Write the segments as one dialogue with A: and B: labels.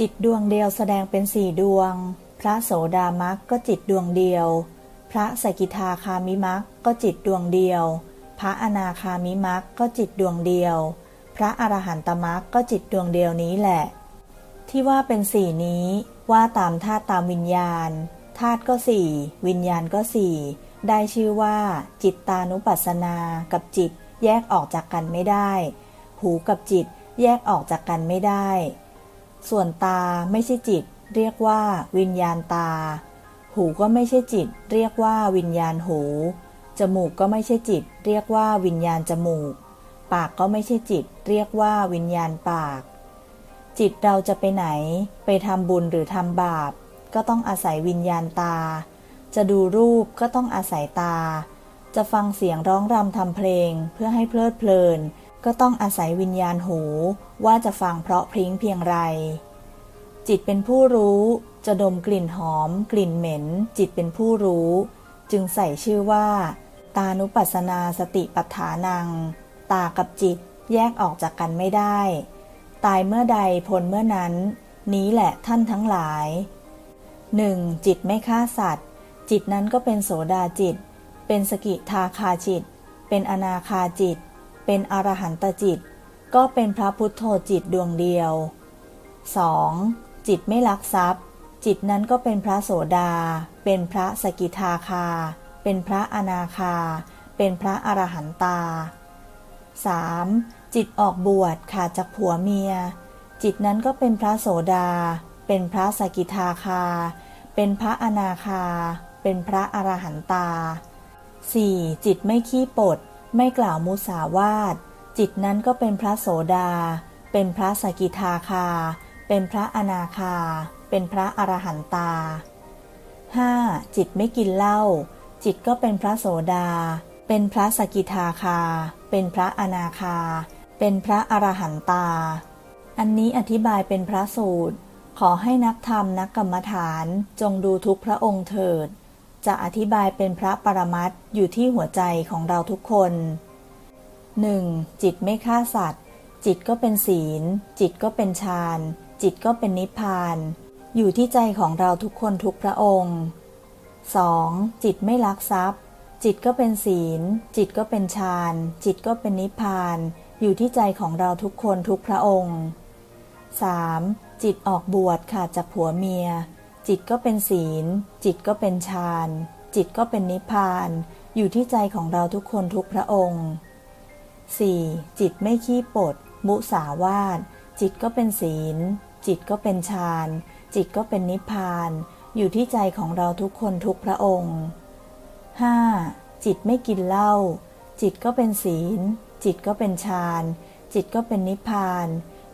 A: จิตดวงเดียวแสดงเป็นสี่ดวง พระโสดามักก็จิตดวงเดียว พระสกิทาคามิมักก็จิตดวงเดียว พระอนาคามิมักก็จิตดวงเดียว พระอรหันตมักก็จิตดวงเดียวนี้แหละ ที่ว่าเป็นสี่นี้ว่าตามธาตุตามวิญญาณธาตุก็สี่วิญญาณก็สี่ได้ชื่อว่า จิตตานุปัสสนากับจิตแยกออกจากกันไม่ได้ หูกับจิตแยกออกจากกันไม่ได้ ส่วนตาไม่ใช่จิต เรียกว่า วิญญาณตา หูก็ไม่ใช่จิต เรียกว่าวิญญาณหู จมูกก็ไม่ใช่จิต เรียกว่าวิญญาณจมูก ปากก็ไม่ใช่จิต เรียกว่าวิญญาณปาก จิตเราจะไปไหน ไปทำบุญหรือทำบาป ก็ต้องอาศัยวิญญาณตา จะดูรูปก็ต้องอาศัยตา จะฟังเสียงร้องรำทำเพลงเพื่อให้เพลิดเพลิน ก็ต้องอาศัยวิญญาณหูว่าจะฟังเพราะพริ้งเพียงไร จิตเป็นผู้รู้จะดมกลิ่นหอม กลิ่นเหม็น จิตเป็นผู้รู้ จึงใส่ชื่อว่า ตานุปัสสนาสติปัฏฐานัง ตากับจิตแยกออกจากกันไม่ได้ ตายเมื่อใดพ้นเมื่อนั้น นี้แหละท่านทั้งหลาย 1. จิตไม่ฆ่าสัตว์ จิตนั้นก็เป็นโสดาจิต เป็นสกิทาคาจิต เป็นอนาคาจิต เป็นอรหันตจิต ก็เป็นพระพุทโธจิตดวงเดียว 2. จิตไม่ลักทรัพย์ จิตนั้นก็เป็นพระโสดา เป็นพระสกิทาคา เป็นพระอนาคา เป็นพระอรหันตา 3. จิตออกบวชขาดจากผัวเมีย จิตนั้นก็เป็นพระโสดา เป็นพระสกิทาคา เป็นพระอนาคา เป็นพระอรหันตา 4. จิตไม่ขี้ปด ไม่กล่าวมุสาวาทจิตนั้นก็เป็นพระโสดา เป็นพระสกิทาคา เป็นพระอนาคา เป็นพระอรหันตา 5. จิตไม่กินเหล้าจิตก็เป็นพระโสดา เป็นพระสกิทาคา เป็นพระอนาคา เป็นพระอรหันตา อันนี้อธิบายเป็นพระสูตร ขอให้นักธรรมนักกรรมฐานจงดูทุกพระองค์เถิด จะอธิบายเป็นพระปรมัตถ์อยู่ที่หัวใจของเราทุกคน 1. จิตไม่ฆ่าสัตว์ จิตก็เป็นศีล จิตก็เป็นฌาน จิตก็เป็นนิพพาน อยู่ที่ใจของเราทุกคนทุกพระองค์ 2. จิตไม่ลักทรัพย์ จิตก็เป็นศีล จิตก็เป็นฌาน จิตก็เป็นนิพพาน อยู่ที่ใจของเราทุกคนทุกพระองค์ 3. จิตออกบวชขาดจากผัวเมีย จิตก็เป็นศีล จิตก็เป็นฌาน จิตก็เป็นนิพพาน อยู่ที่ใจของเราทุกคนทุกพระองค์ 4. จิตไม่ขี้ปด มุสาวาท จิตก็เป็นศีล จิตก็เป็นฌาน จิตก็เป็นนิพพาน อยู่ที่ใจของเราทุกคนทุกพระองค์ 5. จิตไม่กินเหล้า จิตก็เป็นศีล จิตก็เป็นฌาน จิตก็เป็นนิพพาน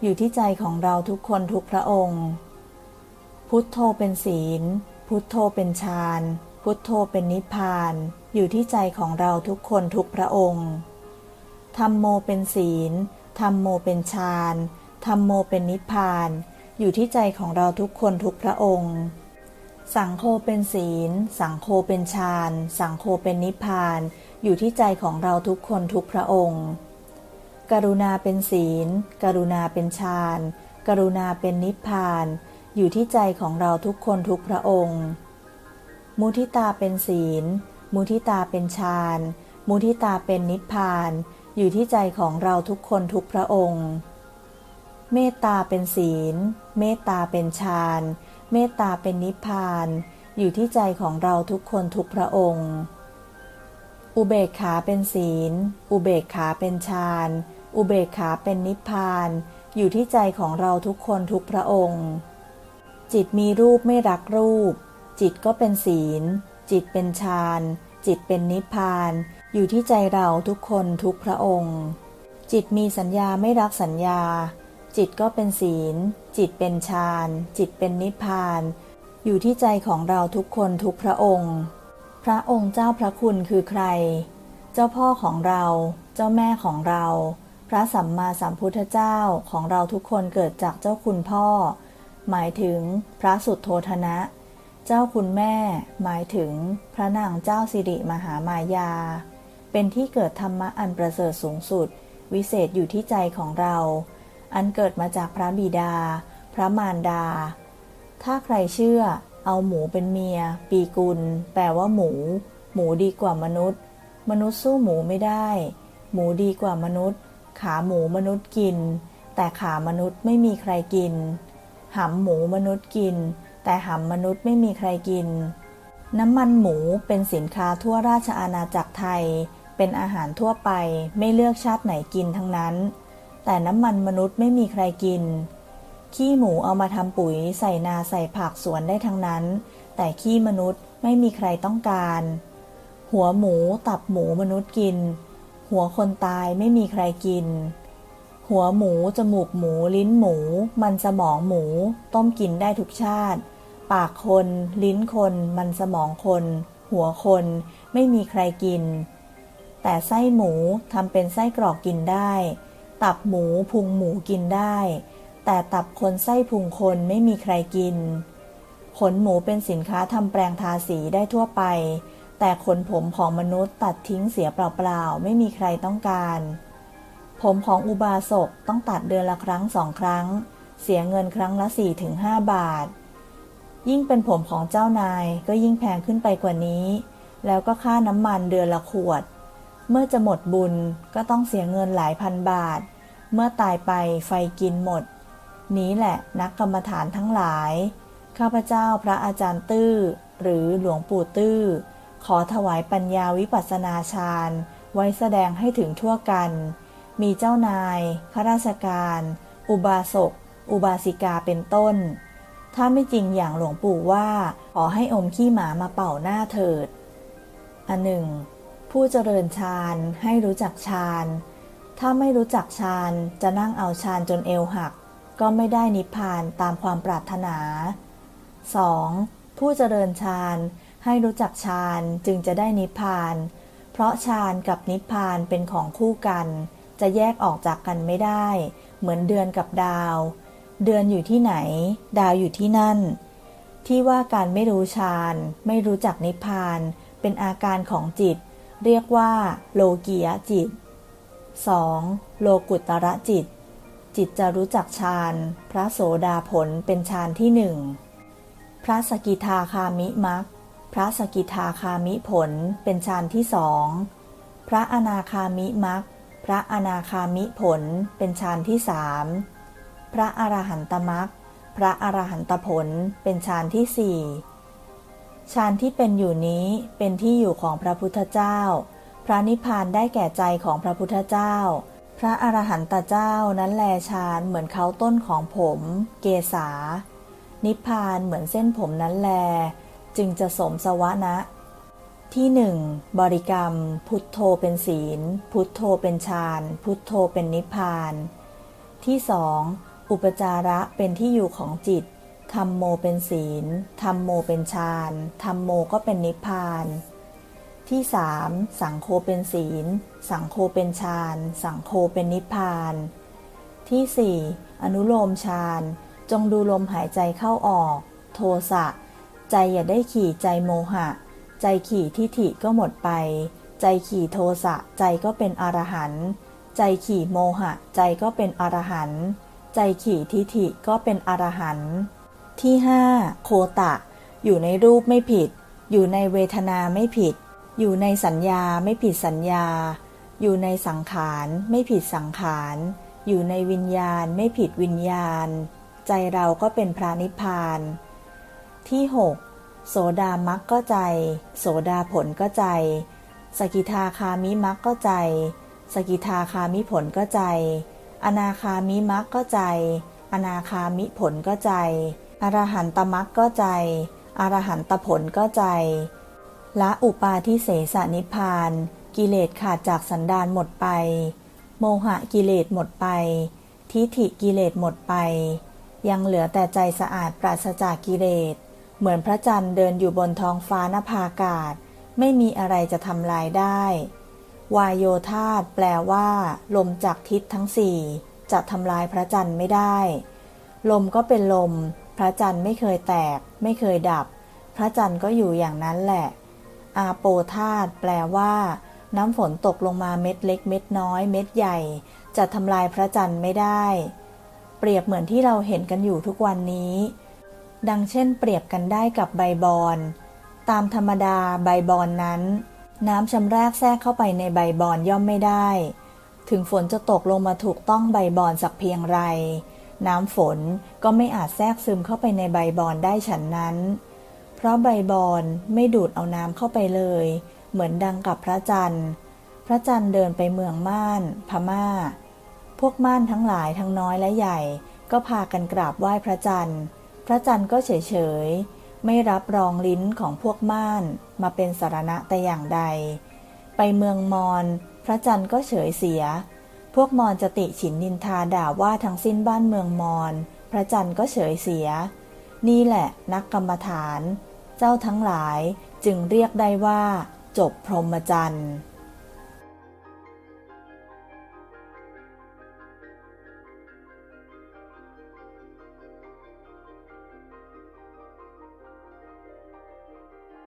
A: อยู่ที่ใจของเราทุกคนทุกพระองค์ พุทโธเป็นศีล พุทโธเป็นฌาน พุทโธเป็นนิพพาน อยู่ที่ใจของเราทุกคนทุกพระองค์ธรรมโมเป็นศีลธรรมโมเป็นฌานธรรมโมเป็นนิพพาน อยู่ที่ใจของเราทุกคนทุกพระองค์ สังโฆเป็นศีล สังโฆเป็นฌาน สังโฆเป็นนิพพาน อยู่ที่ใจของเราทุกคนทุกพระองค์ กรุณาเป็นศีล กรุณาเป็นฌาน กรุณาเป็นนิพพาน อยู่ที่ใจของเราทุกคนทุกพระองค์ มุทิตาเป็นศีล มุทิตาเป็นฌาน มุทิตาเป็นนิพพาน อยู่ที่ใจของเราทุกคนทุกพระองค์ เมตตาเป็นศีล เมตตาเป็นฌาน เมตตาเป็นนิพพาน อยู่ที่ใจของเราทุกคนทุกพระองค์ อุเบกขาเป็นศีล อุเบกขาเป็นฌาน อุเบกขาเป็นนิพพาน อยู่ที่ใจของเราทุกคนทุกพระองค์ จิตมีรูปไม่รักรูป จิตก็เป็นศีล จิตเป็นฌาน จิตเป็นนิพพาน อยู่ที่ใจเราทุกคนทุกพระองค์ จิตมีสัญญาไม่รักสัญญา จิตก็เป็นศีล จิตเป็นฌาน จิตเป็นนิพพาน อยู่ที่ใจของเราทุกคนทุกพระองค์ พระองค์เจ้าพระคุณคือใคร เจ้าพ่อของเรา เจ้าแม่ของเรา พระสัมมาสัมพุทธเจ้าของเราทุกคนเกิดจากเจ้าคุณพ่อ หมายถึงพระสุดโทธนะ เจ้าคุณแม่ หมายถึงพระนางเจ้าสิริมหามายา เป็นที่เกิดธรรมะอันประเสริฐสูงสุด วิเศษอยู่ที่ใจของเรา อันเกิดมาจากพระบิดา พระระมารดา ถ้าใครเชื่อ เอาหมูเป็นเมีย ปีกุล แปลว่าหมู หมูดีกว่ามนุษย์ มนุษย์สู้หมูไม่ได้ หมูดีกว่ามนุษย์ ขาหมูมนุษย์กิน แต่ขามนุษย์ไม่มีใครกิน หำหมูมนุษย์กิน แต่หำมนุษย์ไม่มีใครกิน น้ำมันหมูเป็นสินค้าทั่วราชอาณาจักรไทย เป็นอาหารทั่วไปไม่เลือกชาติไหนกินทั้งนั้น แต่น้ำมันมนุษย์ไม่มีใครกิน ขี้หมูเอามาทำปุ๋ยใส่นาใส่ผักสวนได้ทั้งนั้น แต่ขี้มนุษย์ไม่มีใครต้องการ หัวหมูตับหมูมนุษย์กิน หัวคนตายไม่มีใครกิน หัวหมู จมูกหมู ลิ้นหมู มันสมองหมู ต้มกินได้ทุกชาติ ปากคน ลิ้นคน มันสมองคน หัวคน ไม่มีใครกิน แต่ไส้หมูทำเป็นไส้กรอกกินได้ ตับหมูพุงหมูกินได้ แต่ตับคนไส้พุงคนไม่มีใครกิน ขนหมูเป็นสินค้าทำแปลงทาสีได้ทั่วไป แต่ขนผมของมนุษย์ตัดทิ้งเสียเปล่าๆ ไม่มีใครต้องการ ผมของอุบาสกต้องตัดเดือนละครั้งสองครั้ง เสียเงินครั้งละ 4-5 บาท ยิ่งเป็นผมของเจ้านายก็ยิ่งแพงขึ้นไปกว่านี้ แล้วก็ค่าน้ำมันเดือนละขวด เมื่อจะหมดบุญก็ต้องเสียเงินหลายพันบาท เมื่อตายไปไฟกินหมด นี้แหละนักกรรมฐานทั้งหลาย ข้าพเจ้าพระอาจารย์ตื้อ หรือหลวงปู่ตื้อ ขอถวายปัญญาวิปัสสนาฌานไว้แสดงให้ถึงทั่วกัน มีเจ้านาย ข้าราชการ อุบาสก อุบาสิกาเป็นต้น ถ้าไม่จริงอย่างหลวงปู่ว่า ขอให้อมขี้หมามาเป่าหน้าเถิด อันหนึ่ง ผู้เจริญฌานให้รู้จักฌาน ถ้าไม่รู้จักฌานจะนั่งเอาฌานจนเอวหัก ก็ไม่ได้นิพพานตามความปรารถนา 2. ผู้เจริญฌานให้รู้จักฌานจึงจะได้นิพพาน เพราะฌานกับนิพพานเป็นของคู่กัน จะแยกออกจากกันไม่ได้ เหมือนเดือนกับดาว เดือนอยู่ที่ไหน ดาวอยู่ที่นั่น ที่ว่าการไม่รู้ฌานไม่รู้จักนิพพาน เป็นอาการของจิต เรียกว่าโลกียจิต 2. โลกุตระจิต จิตจะรู้จักฌานพระโสดาผลเป็นฌานที่หนึ่งพระสกิทาคามิมักพระสกิทาคามิผลเป็นฌานที่สอง พระอนาคามิมัก ระอนาคามิผลเป็นฌานที่สามพระอรหันตมักพระอรหันตผลเป็นฌานที่สี่ฌานที่เป็นอยู่นี้เป็นที่อยู่ของพระพุทธเจ้า พระนิพพานได้แก่ใจของพระพุทธเจ้า พระอรหันตเจ้านั้นแลฌานเหมือนเขาต้นของผม เกษา นิพพานเหมือนเส้นผมนั้นแล จึงจะสมสวะนะ ที่หนึ่งบริกรรม พุทโธเป็นศีล พุทโธเป็นฌาน พุทโธเป็นนิพพาน ที่สองอุปจาระเป็นที่อยู่ของจิตธรรมโมเป็นศีลธรรมโมเป็นฌานธรรมโมก็เป็นนิพพาน ที่สามสังโฆเป็นศีล สังโฆเป็นฌาน สังโฆเป็นนิพพาน ที่สี่อนุโลมฌาน จงดูลมหายใจเข้าออก โทสะ ใจอย่าได้ขี่ใจโมหะ ใจขี่ทิฐิก็หมดไป ใจขี่โทสะใจก็เป็นอรหันต์ใจขี่โมหะ ใจก็เป็นอรหันต์ใจขี่ทิฐิก็เป็นอรหันต์ที่ห้าโคตะ อยู่ในรูปไม่ผิด อยู่ในเวทนาไม่ผิด อยู่ในสัญญาไม่ผิดสัญญา อยู่ในสังขารไม่ผิดสังขาร อยู่ในวิญญาณไม่ผิดวิญญาณ ใจเราก็เป็นพระนิพพาน ที่หก โสดามักก็ใจ โสดาผลก็ใจ สกิทาคามิมักก็ใจ สกิทาคามิผลก็ใจ อนาคามิมักก็ใจ อนาคามิผลก็ใจ อรหันตมักก็ใจ อรหันตผลก็ใจ ละอุปาทิเสสนิพาน กิเลสขาดจากสันดานหมดไป โมหะกิเลสหมดไป ทิฏฐิกิเลสหมดไป ยังเหลือแต่ใจสะอาดปราศจากกิเลส เหมือนพระจันทร์เดินอยู่บนท้องฟ้านภาอากาศ ไม่มีอะไรจะทำลายได้ วายโยธาตแปลว่า ลมจากทิศทั้งสี่จะทำลายพระจันทร์ไม่ได้ ลมก็เป็นลม พระจันทร์ไม่เคยแตก ไม่เคยดับ พระจันทร์ก็อยู่อย่างนั้นแหละ อาโปธาตแปลว่า น้ำฝนตกลงมาเม็ดเล็ก เม็ดน้อย เม็ดใหญ่ จะทำลายพระจันทร์ไม่ได้ เปรียบเหมือนที่เราเห็นกันอยู่ทุกวันนี้ ดังเช่นเปรียบกันได้กับใบบอน ตามธรรมดาใบบอนนั้น น้ำชำแรกแทรกเข้าไปในใบบอนย่อมไม่ได้ ถึงฝนจะตกลงมาถูกต้องใบบอนสักเพียงไร น้ำฝนก็ไม่อาจแทรกซึมเข้าไปในใบบอนได้ฉันนั้น เพราะใบบอนไม่ดูดเอาน้ำเข้าไปเลย เหมือนดังกับพระจันทร์ พระจันทร์เดินไปเมืองม่าน พม่า พวกม่านทั้งหลายทั้งน้อยและใหญ่ ก็พากันกราบไหว้พระจันทร์ พระจันทร์ก็เฉยๆไม่รับรองลิ้นของพวกม่านมาเป็นสารณะแต่อย่างใด ไปเมืองมอญพระจันทร์ก็เฉยเสีย พวกมอญจะติฉินนินทาด่าว่าทั้งสิ้นบ้านเมืองมอญพระจันทร์ก็เฉยเสีย นี่แหละนักกรรมฐาน เจ้าทั้งหลายจึงเรียกได้ว่า จบพรหมจรรย์